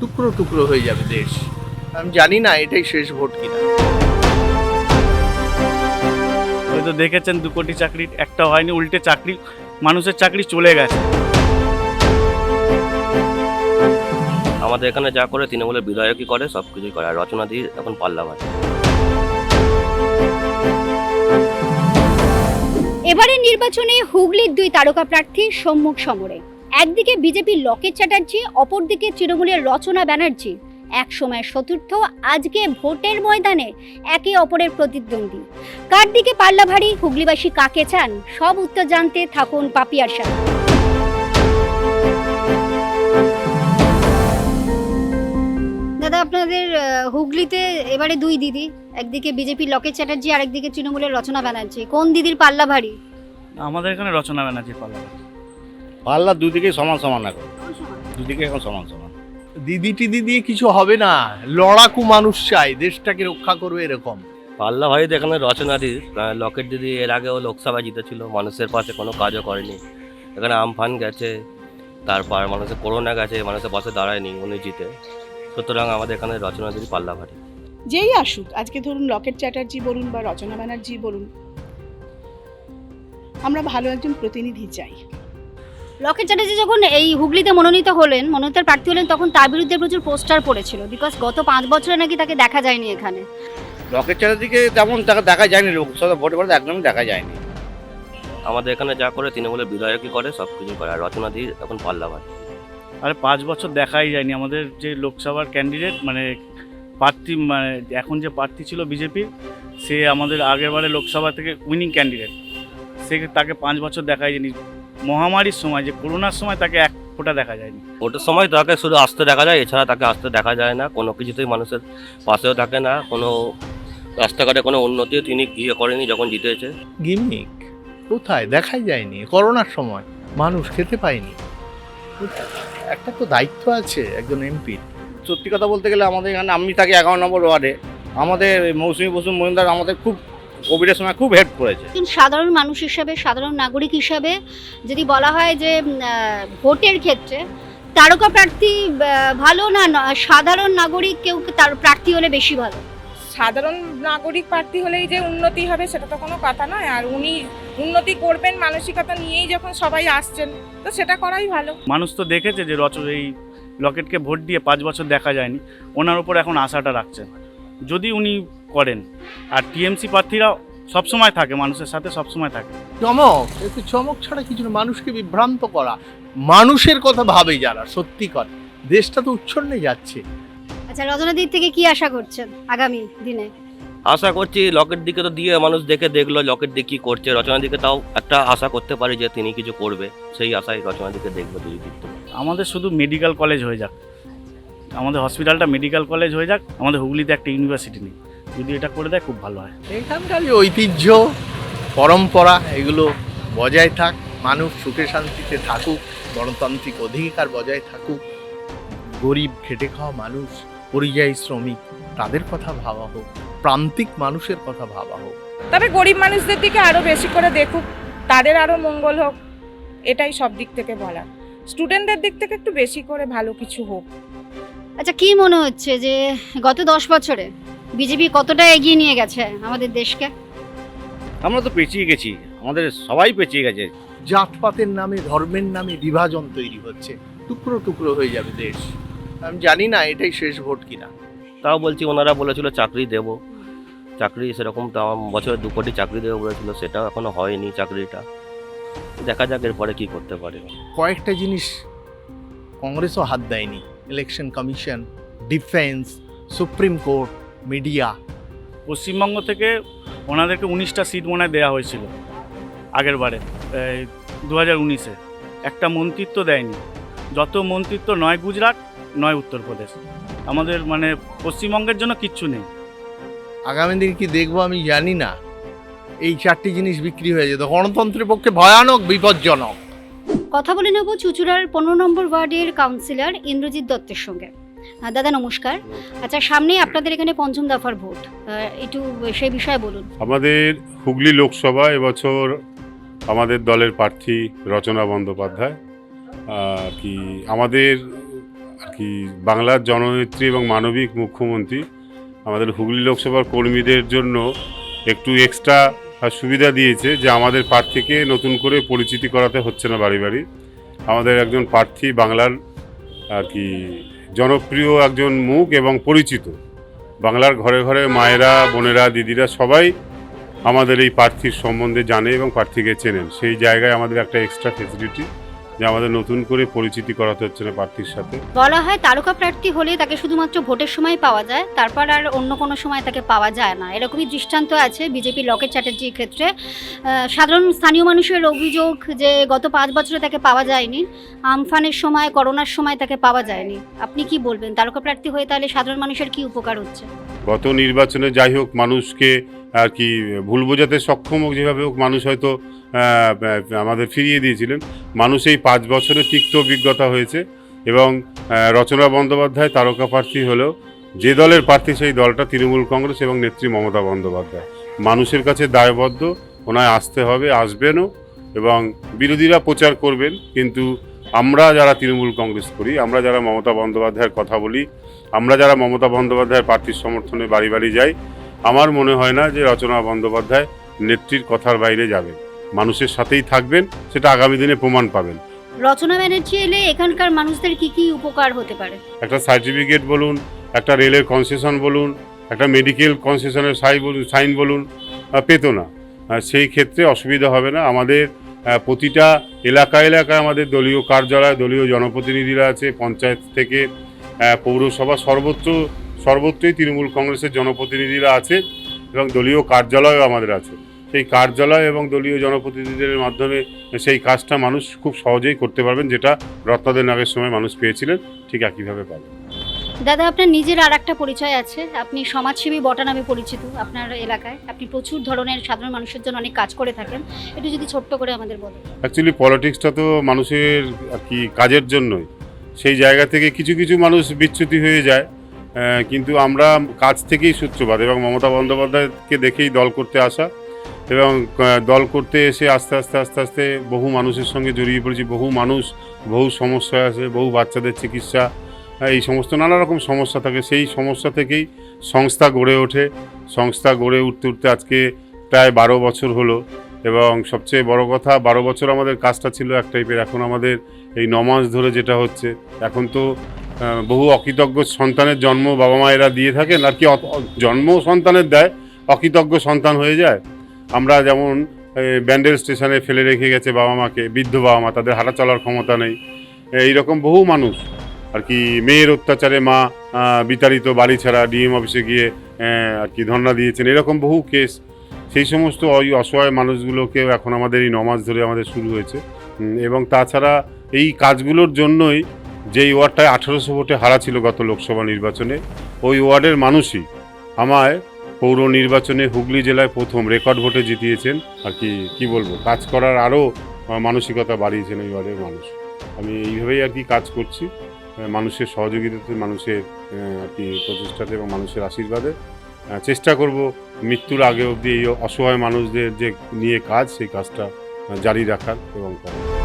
টুকরো টুকরো হয়ে যাবে দেশ। আমি জানি না এটাই শেষ ভোট কিনা। হয়তো দেখেছেন দু কোটি চাকরি একটা হয়নি উল্টে চাকরি মানুষের চাকরি চলে গেছে। আমাদের এখানে যা করে তৃণমূলের বিধায়কই করে সব কিছুই করে। আর রচনা দিয়ে এখন পাল্লা ভাই এবারে নির্বাচনে হুগলির দুই তারকা প্রার্থী সম্মুখ সমরে। একদিকে বিজেপির লকেট চ্যাটার্জি অপরদিকে তৃণমূলের রচনা ব্যানার্জি। এক সময় চতুর্থ আজকে ভোটের ময়দানে একে অপরের প্রতিদ্বন্দ্বী। কার দিকে পাল্লা ভারী হুগলিবাসী কাকে চান? সব উত্তর জানতে থাকুন পাপিয়ার সাথে। দাদা আপনাদের হুগলিতে এবারে দুই দিদি একদিকে বিজেপির লকেট চ্যাটার্জি আরেকদিকে তৃণমূলের রচনা ব্যানার্জি। কোন দিদির পাল্লা ভারী? আমাদের এখানে রচনা ব্যানার্জি পাল্লা ভারী। পাল্লা দুদিকে সমান সমান এখন। দুদিকে এখন সমান সমান। দিদি টিদি দিয়ে কিছু হবে না। লড়াকু মানুষ চাই দেশটাকে রক্ষা করবে এরকম। পাল্লা ভাই এখানে রচনা দি লকেট দিদি এর আগেও লোকসভা জিতেছিল মানুষের পাশে কোনো কাজও করেনি। এখানে আমফান গেছে তারপর মানুষের করোনা গেছে মানুষের পাশে দাঁড়ায়নি উনি জিতে। সুতরাং আমাদের এখানে রচনা দিদি পাল্লা ভারী। যেই আসুক আজকে ধরুন লকেট চ্যাটার্জি বলুন বা রচনা ব্যানার্জি বলুন আমরা ভালো একজন প্রতিনিধি চাই। লকেট চ্যাটার্জি যখন এই হুগলিতে মনোনীত হলেন মনোনীতের প্রার্থী হলেন তখন তার বিরুদ্ধে প্রচুর পোস্টার পড়েছিল বিকজ গত পাঁচ বছরে নাকি তাকে দেখা যায়নি এখানে। রকেট চারিদিকে তেমন তাকে দেখা যায়নি লোকসভা ভোটে ভোটে একদমই দেখা যায়নি। আমাদের এখানে যা করে তৃণমূলের বিধায়কই করে সব কিছুই করে আর রচনা দিয়ে এখন পাল্লা ভারী আর পাঁচ বছর দেখাই যায়নি আমাদের যে লোকসভার ক্যান্ডিডেট মানে প্রার্থী মানে এখন যে প্রার্থী ছিল বিজেপির সে আমাদের আগের বারে লোকসভা থেকে উইনিং ক্যান্ডিডেট সে তাকে পাঁচ বছর দেখাই যায়নি। মহামারীর সময় যে করোনার সময় তাকে এক ফোঁটা দেখা যায়নি। ভোটের সময় তাকে শুধু আসতে দেখা যায় এছাড়া তাকে আসতে দেখা যায় না। কোনো কিছুতেই মানুষের পাশেও থাকে না। কোনো রাস্তাঘাটে কোনো উন্নতিও তিনি ইয়ে করেনি যখন জিতেছে। গিমিক কোথায়? দেখাই যায়নি। করোনার সময় মানুষ খেতে পায়নি। একটা তো দায়িত্ব আছে একজন এমপির সত্যি কথা বলতে গেলে আমাদের এখানে আমি থাকি এগারো নম্বর ওয়ার্ডে। আমাদের মৌসুমী বসু মহিন্দার আমাদের খুব কোভিডের সময় খুব হেল্প করেছে একজন সাধারণ মানুষ হিসাবে সাধারণ নাগরিক হিসাবে যদি বলা হয় যে ভোটের ক্ষেত্রে তারকা প্রার্থী ভালো না ন- সাধারণ নাগরিক কেউ তার প্রার্থী হলে বেশি ভালো? সাধারণ নাগরিক প্রার্থী হলেই যে উন্নতি হবে সেটা তো কোনো কথা নয়। আর উনি উন্নতি করবেন মানসিকতা নিয়েই যখন সবাই আসছেন তো সেটা করাই ভালো। মানুষ তো দেখেছে যে রচ এই লকেটকে ভোট দিয়ে পাঁচ বছর দেখা যায়নি ওনার উপর এখন আশাটা রাখছেন। যদি উনি করেন। আর টিএমসি প্রার্থীরা সবসময় থাকে মানুষের সাথে সবসময় থাকে। চমক এতে চমক ছাড়া কিছু না মানুষকে বিভ্রান্ত করা মানুষের কথা ভাবে যারা সত্যি করে দেশটা তো উচ্ছন্নে যাচ্ছে। আচ্ছা রজনাদির থেকে কি আশা করছেন আগামী দিনে? আশা করছি লকেট দিকে তো দিয়ে মানুষ দেখে দেখল লকেট দিয়ে কী করছে। রচনা দিকে তাও একটা আশা করতে পারি যে তিনি কিছু করবে সেই আশায় রচনা দিকে দেখব যদি আমাদের শুধু মেডিকেল কলেজ হয়ে যাক। আমাদের হসপিটালটা মেডিকেল কলেজ হয়ে যাক আমাদের হুগলিতে একটা ইউনিভার্সিটি নেই। যদি এটা করে দেয় খুব ভালো হয়। এখানকার যে ঐতিহ্য পরম্পরা এগুলো বজায় থাক। মানুষ সুখে শান্তিতে থাকুক গণতান্ত্রিক অধিকার বজায় থাকুক। গরিব খেটে খাওয়া মানুষ পরিযায়ী শ্রমিক তাদের কথা ভাবা হোক প্রান্তিক মানুষের কথা ভাবা হোক। তবে গরিব মানুষদের দিকে আরও বেশি করে দেখুক তাদের আরও মঙ্গল হোক এটাই সব দিক থেকে বলা স্টুডেন্টদের দিক থেকে একটু বেশি করে ভালো কিছু হোক। আচ্ছা কি মনে হচ্ছে যে গত দশ বছরে বিজেপি কতটা এগিয়ে নিয়ে গেছে আমাদের দেশকে? আমরা তো পেঁচিয়ে গেছি আমাদের সবাই পেঁচিয়ে গেছে। জাতপাতের নামে ধর্মের নামে বিভাজন তৈরি হচ্ছে টুকরো টুকরো হয়ে যাবে দেশ। আমি জানি না এটাই শেষ ভোট কিনা। তাও বলছি ওনারা বলেছিল চাকরি দেব। চাকরি সেরকম তাও বছরে দু কোটি চাকরি দেবো বলেছিল সেটাও এখনও হয়নি চাকরিটা। দেখা যাক এরপরে কি করতে পারে। কয়েকটা জিনিস কংগ্রেসও হাত দেয়নি। Election commission defence supreme court media Paschimbanga থেকে ওনাদেরকে উনিশটা সিট মনে হয় দেওয়া হয়েছিল আগের বারে দু হাজার উনিশে। একটা মন্ত্রিত্ব দেয়নি। যত মন্ত্রিত্ব নয় গুজরাট নয় উত্তরপ্রদেশ। আমাদের মানে পশ্চিমবঙ্গের জন্য কিচ্ছু নেই। আগামী দিনে কি দেখব আমি জানি না। এই চারটি জিনিস বিক্রি হয়ে যেত গণতন্ত্রের পক্ষে ভয়ানক বিপজ্জনক। কথা বলে নেব চুচুড়ার পনেরো নম্বর ওয়ার্ডের কাউন্সিলর ইন্দ্রজিৎ দত্তের সঙ্গে। দাদা, নমস্কার। আচ্ছা সামনে আপনাদের এখানে পঞ্চম দফার ভোট। একটু সেই বিষয়ে বলুন। আমাদের হুগলি লোকসভা এবছর আমাদের দলের প্রার্থী রচনা বন্দ্যোপাধ্যায়। আর কি আমাদের আর কি বাংলার জননেত্রী এবং মানবিক মুখ্যমন্ত্রী আমাদের হুগলি লোকসভার কর্মীদের জন্য একটু এক্সট্রা সুবিধা দিয়েছে যে আমাদের প্রার্থীকে নতুন করে পরিচিতি করাতে হচ্ছে না বাড়ি বাড়ি। আমাদের একজন প্রার্থী বাংলার, আর কি, জনপ্রিয় একজন মুখ এবং পরিচিত। বাংলার ঘরে ঘরে মায়েরা, বোনেরা, দিদিরা সবাই আমাদের এই প্রার্থীর সম্বন্ধে জানে এবং প্রার্থীকে চেনেন। সেই জায়গায় আমাদের একটা এক্সট্রা ফেসিলিটি যে আমাদের নতুন করে পরিচিতি করাতে হচ্ছে না প্রার্থীর সাথে। বলা হয় তারকা প্রার্থী হলে তাকে শুধুমাত্র ভোটের সময় পাওয়া যায় তারপর আর অন্য কোনো সময় তাকে পাওয়া যায় না। এরকমই দৃষ্টান্ত আছে বিজেপি লকেট চ্যাটার্জির ক্ষেত্রে। সাধারণ স্থানীয় মানুষের অভিযোগ যে গত পাঁচ বছরে তাকে পাওয়া যায়নি আমফানের সময় করোনার সময় তাকে পাওয়া যায়নি। আপনি কি বলবেন? তারকা প্রার্থী হয়ে তাহলে সাধারণ মানুষের কি উপকার হচ্ছে? গত নির্বাচনে যাই হোক মানুষকে আর কি, ভুল বোঝাতে সক্ষম হোক, যেভাবে হোক, মানুষ হয়তো আমাদের ফিরিয়ে দিয়েছিলেন। মানুষ এই পাঁচ বছরে তিক্ত অভিজ্ঞতা হয়েছে এবং রচনা বন্দ্যোপাধ্যায় তারকা প্রার্থী হলেও যে দলের প্রার্থী সেই দলটা তৃণমূল কংগ্রেস এবং নেত্রী মমতা বন্দ্যোপাধ্যায়। মানুষের কাছে দায়বদ্ধ, ওনায় আসতে হবে, আসবেনও এবং বিরোধীরা প্রচার করবেন। কিন্তু আমরা যারা তৃণমূল কংগ্রেস করি, আমরা যারা মমতা বন্দ্যোপাধ্যায়ের কথা বলি, আমরা যারা মমতা বন্দ্যোপাধ্যায়ের প্রার্থীর সমর্থনে বাড়ি বাড়ি যাই আমার মনে হয় না যে রচনা বন্দ্যোপাধ্যায় নেত্রীর কথার বাইরে যাবে। মানুষের সাথেই থাকবেন সেটা আগামী দিনে প্রমাণ পাবেন। রচনা ব্যানার্জি এলে এখানকার মানুষদের কি কি উপকার হতে পারে? একটা সার্টিফিকেট বলুন একটা রেলের কনসেশন বলুন একটা মেডিকেল কনসেশনের সাই বলুন সাইন বলুন পেত না। সেই ক্ষেত্রে অসুবিধা হবে না। আমাদের প্রতিটা এলাকা এলাকায় আমাদের দলীয় কার্যালয় দলীয় জনপ্রতিনিধিরা আছে পঞ্চায়েত থেকে পৌরসভা সর্বত্র সর্বত্রই তৃণমূল কংগ্রেসের জনপ্রতিনিধিরা আছে এবং দলীয় কার্যালয়ও আমাদের আছে। সেই কার্যালয় এবং দলীয় জনপ্রতিনিধিদের মাধ্যমে সেই কাজটা মানুষ খুব সহজেই করতে পারবেন যেটা রত্নাদের নাগের সময় মানুষ পেয়েছিলেন ঠিক একইভাবে পাবেন। দাদা আপনার নিজের আর একটা পরিচয় আছে। আপনি সমাজসেবী বটা নামে পরিচিত আপনার এলাকায়। আপনি প্রচুর ধরনের সাধারণ মানুষের জন্য অনেক কাজ করে থাকেন। একটু যদি ছোট্ট করে আমাদের বলেন। অ্যাকচুয়ালি পলিটিক্সটা তো মানুষের আর কি কাজের জন্যই। সেই জায়গা থেকে কিছু কিছু মানুষ বিচ্যুতি হয়ে যায়। কিন্তু আমরা কাজ থেকেই সূত্রপাত এবং মমতা বন্দ্যোপাধ্যায়কে দেখেই দল করতে আসা এবং দল করতে এসে আস্তে আস্তে আস্তে আস্তে বহু মানুষের সঙ্গে জড়িয়ে পড়েছি, বহু মানুষ বহু সমস্যা আছে, বহু বাচ্চাদের চিকিৎসা এই সমস্ত নানা রকম সমস্যা থাকে। সেই সমস্যা থেকেই সংস্থা গড়ে ওঠে। সংস্থা গড়ে উঠতে উঠতে আজকে প্রায় বারো বছর হলো এবং সবচেয়ে বড় কথা, বারো বছর আমাদের কাজটা ছিল এক টাইপের এখন আমাদের এই ন মাস ধরে যেটা হচ্ছে, এখন তো বহু অকৃতজ্ঞ সন্তানের জন্ম বাবা মায়েরা দিয়ে থাকেন, আর কি জন্ম সন্তানের দেয়, অকৃতজ্ঞ সন্তান হয়ে যায়। আমরা যেমন ব্যান্ডেল স্টেশনে ফেলে রেখে গেছে বাবা মাকে, বৃদ্ধ বাবা মা, তাদের হাঁটা চলার ক্ষমতা নেই। এইরকম বহু মানুষ, আর কি মেয়ের অত্যাচারে মা বিতাড়িত, বাড়ি ছাড়া, ডিএম অফিসে গিয়ে আর কি ধর্ণা দিয়েছেন, এরকম বহু কেস। সেই সমস্ত ওই অসহায় মানুষগুলোকেও এখন আমাদের এই নমাজ ধরে আমাদের শুরু হয়েছে। এবং তাছাড়া এই কাজগুলোর জন্যই যেই ওয়ার্ডটায় আঠারোশো ভোটে হারা ছিল গত লোকসভা নির্বাচনে, ওই ওয়ার্ডের মানুষই আমায় পৌর নির্বাচনে হুগলি জেলায় প্রথম রেকর্ড ভোটে জিতিয়েছেন। আর কি কি বলব, কাজ করার আরও মানসিকতা বাড়িয়েছেন এই ওয়ার্ডের মানুষ। আমি এইভাবেই আর কি কাজ করছি মানুষের সহযোগিতাতে, মানুষের আর কি প্রচেষ্টাতে এবং মানুষের আশীর্বাদে। চেষ্টা করব মৃত্যুর আগে অবধি এই অসহায় মানুষদের যে নিয়ে কাজ, সেই কাজটা জারি রাখার এবং করার।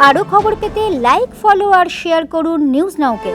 আরও খবর পেতে লাইক ফলো আর শেয়ার করুন নিউজ নাওকে